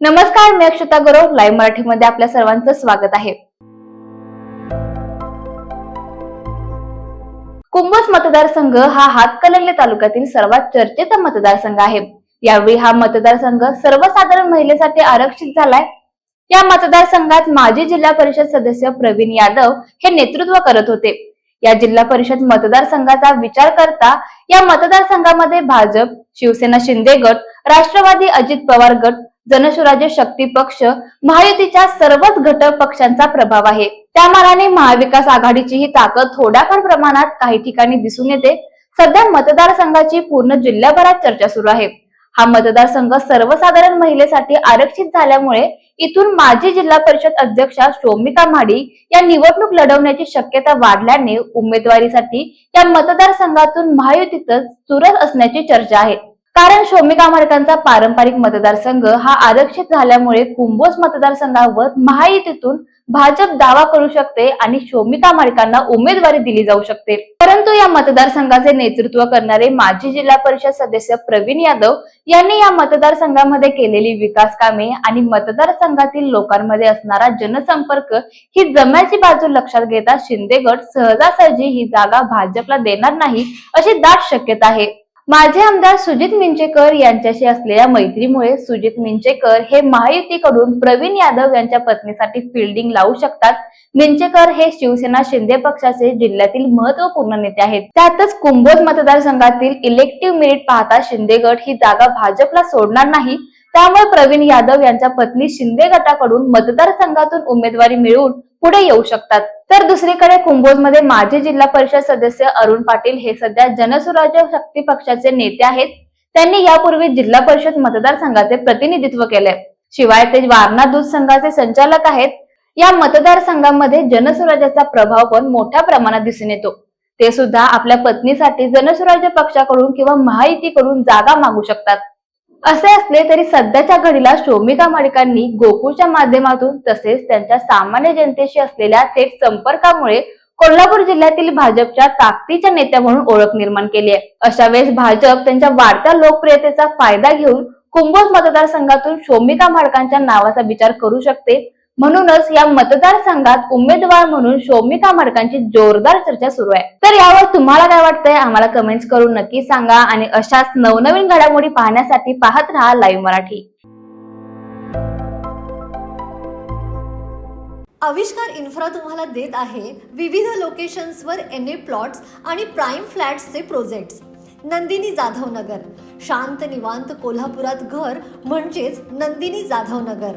नमस्कार मी अक्षता गौरव. लाईव्ह मराठीमध्ये आपल्या सर्वांचं स्वागत आहे. कुंभज मतदारसंघ हा हातकणंगले तालुक्यातील सर्वात चर्चेचा मतदारसंघ आहे. यावेळी हा मतदारसंघ सर्वसाधारण महिलेसाठी आरक्षित झालाय. या मतदारसंघात माजी जिल्हा परिषद सदस्य प्रवीण यादव हे नेतृत्व करत होते. या जिल्हा परिषद मतदारसंघाचा विचार करता या मतदारसंघामध्ये भाजप शिवसेना शिंदे गट राष्ट्रवादी अजित पवार गट जनसुराज्य शक्ती पक्ष महायुतीच्या सर्वच घटक पक्षांचा प्रभाव आहे. त्या मानाने महाविकास आघाडीची ही ताकद थोड्याफार प्रमाणात काही ठिकाणी दिसून येते. सध्या मतदारसंघाची पूर्ण जिल्ह्याभरात चर्चा सुरू आहे. हा मतदारसंघ सर्वसाधारण महिलेसाठी आरक्षित झाल्यामुळे इथून माजी जिल्हा परिषद अध्यक्षा शोमिका माडी या निवडणूक लढवण्याची शक्यता वाढल्याने उमेदवारीसाठी या मतदारसंघातून महायुतीतच चुरस असण्याची चर्चा आहे. कारण शोमिका मार्कांचा पारंपरिक मतदारसंघ हा आरक्षित झाल्यामुळे कुंभोज मतदारसंघावर महायुतीतून भाजप दावा करू शकते आणि शोमिका मार्कांना उमेदवारी दिली जाऊ शकते. परंतु या मतदारसंघाचे नेतृत्व करणारे माजी जिल्हा परिषद सदस्य प्रवीण यादव यांनी या मतदारसंघामध्ये केलेली विकास कामे आणि मतदारसंघातील लोकांमध्ये असणारा जनसंपर्क ही जम्याची बाजू लक्षात घेता शिंदे गट सहजासहजी ही जागा भाजपला देणार नाही अशी दाट शक्यता आहे. माझे आमदार सुजित मिंचेकर यांच्याशी असलेल्या मैत्रीमुळे सुजित मिंचेकर हे महायुतीकडून प्रवीण यादव यांच्या पत्नीसाठी फिल्डिंग लावू शकतात. मिंचेकर हे शिवसेना शिंदे पक्षाचे जिल्ह्यातील महत्त्वपूर्ण नेते आहेत. त्यातच कुंभोज मतदारसंघातील इलेक्टिव्ह मेरिट पाहता शिंदे गट ही जागा भाजपला सोडणार नाही. त्यामुळे प्रवीण यादव यांच्या पत्नी शिंदे गटाकडून मतदारसंघातून उमेदवारी मिळवून पुढे येऊ शकतात. तर दुसरीकडे कुंभोजमध्ये माजी जिल्हा परिषद सदस्य अरुण पाटील हे सध्या जनसुराज्य शक्ती पक्षाचे नेते आहेत. त्यांनी यापूर्वी जिल्हा परिषद मतदारसंघाचे प्रतिनिधित्व केले. शिवाय ते वारणा दूध संघाचे संचालक आहेत. या मतदारसंघामध्ये जनसुराज्याचा प्रभाव पण मोठ्या प्रमाणात दिसून येतो. ते सुद्धा आपल्या पत्नीसाठी जनसुराज्य पक्षाकडून किंवा महायुतीकडून जागा मागू शकतात. असे असले तरी सध्याच्या घडीला शोमिका मडिकांनी गोकुळच्या माध्यमातून तसेच त्यांच्या सामान्य जनतेशी असलेल्या थेट संपर्कामुळे कोल्हापूर जिल्ह्यातील भाजपच्या ताकदीच्या नेत्या म्हणून ओळख निर्माण केली आहे. अशा वेळेस भाजप त्यांच्या वाढत्या लोकप्रियतेचा फायदा घेऊन कुंभोज मतदारसंघातून शोमिका माडकांच्या नावाचा विचार करू शकते म्हणूनच या मतदारसंघात उमेदवार म्हणून शोमिका मडकांची जोरदार चर्चा सुरू आहे. तर यावर तुम्हाला काय वाटतंय? आम्हाला कमेंट्स करून नक्की सांगा आणि अशाच नवनवीन घडामोडी पाहण्यासाठी पाहत राहा लाईव्ह मराठी. आविष्कार इन्फ्रा तुम्हाला देत आहे विविध लोकेशन्सवर एन ए प्लॉट्स आणि प्राईम फ्लॅट्सचे प्रोजेक्ट्स नंदिनी जाधव नगर शांत निवांत कोल्हापुरात घर म्हणजेच नंदिनी जाधव नगर